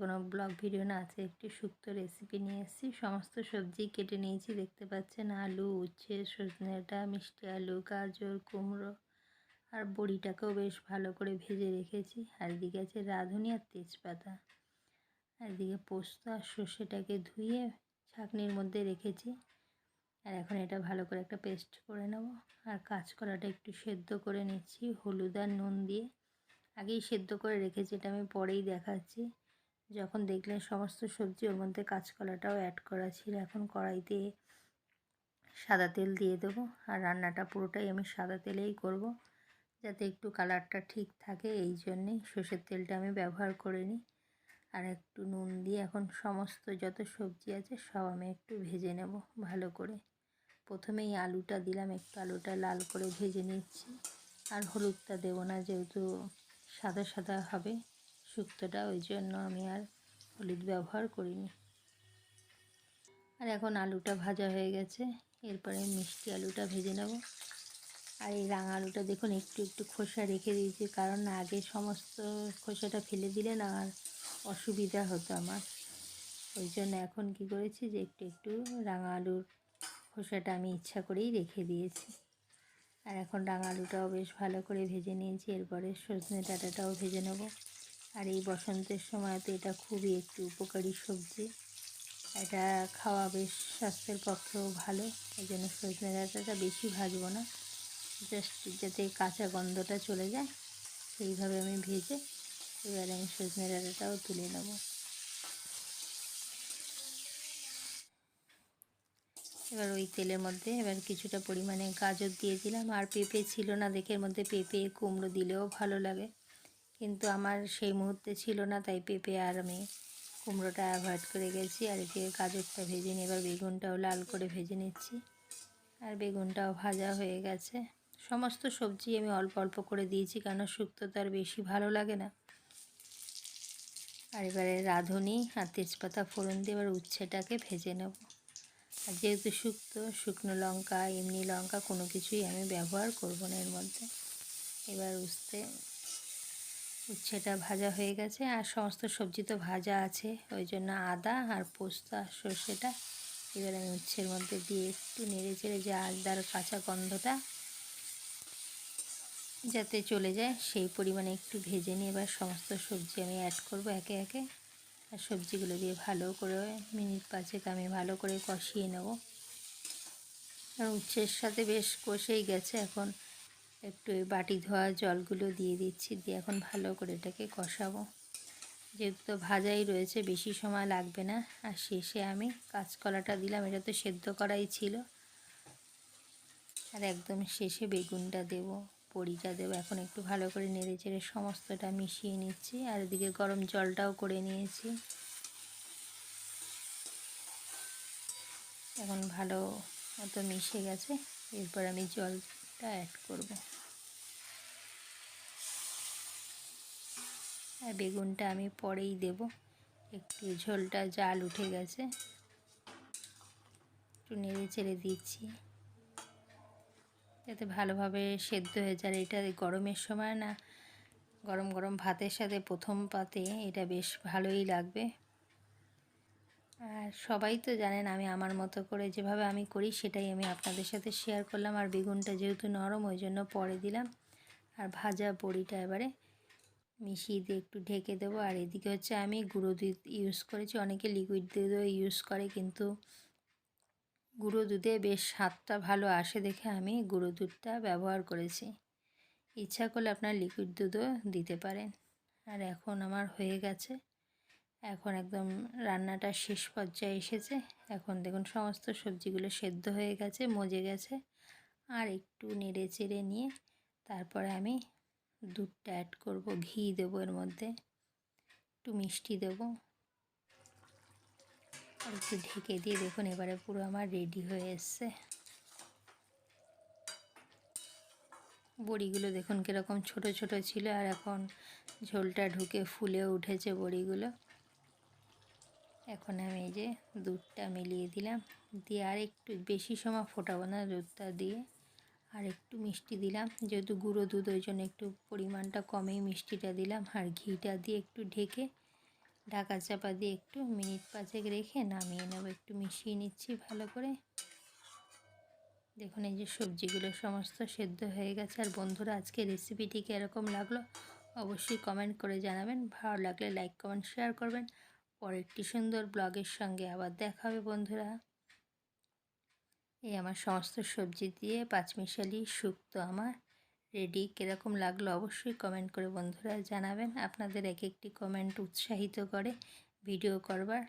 কোনো blog video না আছে একটি শুক্তো রেসিপি নিয়ে এসেছি। সমস্ত সবজি কেটে নিয়েছি, দেখতে পাচ্ছেন আলু, উচ্ছে, সজনে ডাঁটা, মিষ্টি আলু, গাজর, কুমড়ো আর বড়িটাকেও বেশ ভালো করে ভেজে রেখেছি। আর এদিকে আছে রাঁধুনি আর তেজপাতা। আর এদিকে পোস্ত আর সর্ষেটাকে ধুয়ে ছাঁকনির মধ্যে রেখেছি। আর এখন এটা ভালো করে একটা পেস্ট করে নেব। আর কাঁচকলাটা একটু সেদ্ধ করে নিচ্ছি, হলুদ আর নুন দিয়ে। আগেই সেদ্ধ করে রেখেছি, এটা আমি পরেই দেখাচ্ছি। যখন দেখলেন সমস্ত সবজি ওর মধ্যে কাঁচকলাটাও অ্যাড করা ছিল, এখন কড়াইতে সাদা তেল দিয়ে দেবো আর রান্নাটা পুরোটাই আমি সাদা তেলেই করব যাতে একটু কালারটা ঠিক থাকে, এই জন্যেই সর্ষের তেলটা আমি ব্যবহার করে নিই আর একটু নুন দিয়ে এখন সমস্ত যত সবজি আছে সব আমি একটু ভেজে নেব ভালো করে। প্রথমেই আলুটা দিলাম, একটু আলুটা লাল করে ভেজে নিচ্ছি। আর হলুদটা দেবো না, যেহেতু সাদা সাদা হবে। শুক্তোটা ওই জন্য আমি আর হলুদ ব্যবহার করিনি। আর এখন আলুটা ভাজা হয়ে গেছে। এরপরে মিষ্টি আলুটা ভেজে নেব। আর এই রাঙা আলুটা দেখুন, একটু একটু খোসা রেখে দিয়েছি, কারণ আগে সমস্ত খোসাটা ফেলে দিলে না আর অসুবিধা হতো আমার। ওই জন্য এখন কি করেছি যে একটু একটু রাঙা আলুর খোসাটা আমি ইচ্ছা করেই রেখে দিয়েছি। আর এখন রাঙা আলুটাও বেশ ভালো করে ভেজে নিয়েছি। এরপরে সজনে ডাঁটাটাও ভেজে নেব। আর এই বসন্তের সময় তো এটা খুবই একটু উপকারী সবজি। এটা খাওয়া বেশ স্বাস্থ্যের পক্ষেও ভালো এই জন্য সজনে ডাঁটাটা বেশি ভাজবো না। জাস্ট যাতে কাঁচা গন্ধটা চলে যায়, সেইভাবে আমি ভেজে এবারে আমি সজনে ডাঁটাটাও তুলে নেব। এবার ওই তেলের মধ্যে এবার কিছুটা পরিমাণে গাজর দিয়ে দিলাম আর পেঁপে ছিল না দেখে মধ্যে পেঁপে, কুমড়ো দিলেও ভালো লাগে। কিন্তু আমার সেই মুহূর্তে ছিল না, তাই পেঁপে আর আমি কুমড়োটা অ্যাভয়েড করে গেছি। আর এদিকে গাজরটা ভেজে নিয়ে, এবার বেগুনটাও লাল করে ভেজে নিচ্ছি। আর বেগুনটাও ভাজা হয়ে গেছে। সমস্ত সবজি আমি অল্প অল্প করে দিয়েছি কেন শুক্তো তো আর বেশি ভালো লাগে না। আর এবারে রাঁধুনি আর তেজপাতা ফোড়ন দিয়ে এবার উচ্ছেটাকে ভেজে নেব। আর যেহেতু শুক্তো, শুকনো লঙ্কা, এমনি লঙ্কা কোনো কিছুই আমি ব্যবহার করব না এর মধ্যে। এবার উঠতে উচ্ছেটা ভাজা হয়ে গেছে আর সমস্ত সবজি তো ভাজা আছে। ওই জন্য আদা আর পোস্ত, সর্ষেটা এবার আমি উচ্ছের মধ্যে দিয়ে একটু নেড়ে চেড়ে যে আদার কাঁচা গন্ধটা যাতে চলে যায়, সেই পরিমাণে একটু ভেজে নিয়ে এবার সমস্ত সবজি আমি অ্যাড করব একে একে। আর সবজিগুলো দিয়ে ভালো করে মিনিট পাঁচেক আমি ভালো করে কষিয়ে নেব। আর উচ্ছের সাথে বেশ কষেই গেছে এখন। একটু বাটি ধোয়া জলগুলো দিয়ে দিচ্ছি, দিয়ে এখন ভালো করে এটাকে কষাবো। যেহেতু তো ভাজাই রয়েছে, বেশি সময় লাগবে না। আর শেষে আমি কাঁচকলাটা দিলাম, এটা তো সেদ্ধ করাই ছিল। আর একদম শেষে বেগুনটা দেবো বড়িটা দেবো। এখন একটু ভালো করে নেড়ে চেড়ে সমস্তটা মিশিয়ে নিচ্ছি। আর এদিকে গরম জলটাও করে নিয়েছি। এখন ভালো মতো মিশে গেছে। এরপর আমি জলটা অ্যাড করব। আর বেগুনটা আমি পরেই দেব। একটু ঝোলটা জাল উঠে গেছে। একটু নেড়ে চেড়ে দিচ্ছি। যাতে ভালোভাবে সেদ্ধ হয়ে যায়। এটা গরমের সময় না, গরম গরম ভাতের সাথে প্রথম পাতে এটা বেশ ভালোই লাগবে। আর সবাই তো জানেন আমি আমার মতো করে যেভাবে আমি করি সেটাই আমি আপনাদের সাথে শেয়ার করলাম। আর বেগুনটা যেহেতু নরম, ওই জন্য পরে দিলাম। আর ভাজা বড়িটা এবারে মিশিয়ে দিয়ে একটু ঢেকে দেবো। আর এদিকে হচ্ছে আমি গুঁড়ো দুধ ইউজ করেছি। অনেকে লিকুইড দুধও ইউজ করে, কিন্তু গুঁড়ো দুধে বেশ স্বাদটা ভালো আসে দেখে আমি গুঁড়ো দুধটা ব্যবহার করেছি। ইচ্ছা করলে আপনার লিকুইড দুধও দিতে পারেন। আর এখন আমার হয়ে গেছে। এখন একদম রান্নাটা শেষ পর্যায়ে এসেছে। এখন দেখুন সমস্ত সবজিগুলো সেদ্ধ হয়ে গেছে, মজে গেছে। আর একটু নেড়ে চেড়ে নিয়ে তারপরে আমি দুধটা অ্যাড করব, ঘি দেবো এর মধ্যে, একটু মিষ্টি দেবো। আর একটু ঢেকে দিয়ে দেখুন এবারে পুরো আমার রেডি হয়ে এসছে। বড়িগুলো দেখুন কীরকম ছোট ছোট ছিল আর এখন ঝোলটা ঢুকে ফুলে উঠেছে বড়িগুলো। এখন আমি এই যে দুধটা মিলিয়ে দিলাম। দিয়ে আর একটু বেশি সময় ফোটাবো না দুধটা দিয়ে। আর একটু মিষ্টি দিলাম। যেহেতু গুঁড়ো দুধ, ওই জন্য একটু পরিমাণটা কমেই মিষ্টিটা দিলাম। আর ঘিটা দিয়ে একটু ঢেকে ঢাকা চাপা দিয়ে একটু মিনিট পাঁচেক রেখে নামিয়ে নেব। একটু মিশিয়ে নিচ্ছি ভালো করে। দেখুন, এই যে সবজিগুলো সমস্ত সেদ্ধ হয়ে গেছে। আর বন্ধুরা, আজকে রেসিপিটি কীরকম লাগল? অবশ্যই কমেন্ট করে জানাবেন। ভালো লাগলে লাইক কমেন্ট শেয়ার করবেন। পরে একটি সুন্দর ব্লগের সঙ্গে আবার দেখা হবে, বন্ধুরা। এই আমার সমস্ত সবজি দিয়ে পাঁচমিশালি শুক্তো আমার। রেডি কীরকম লাগল অবশ্যই কমেন্ট করে বন্ধুরা জানাবেন। আপনাদের এক একটি কমেন্ট উৎসাহিত করে ভিডিও করবার।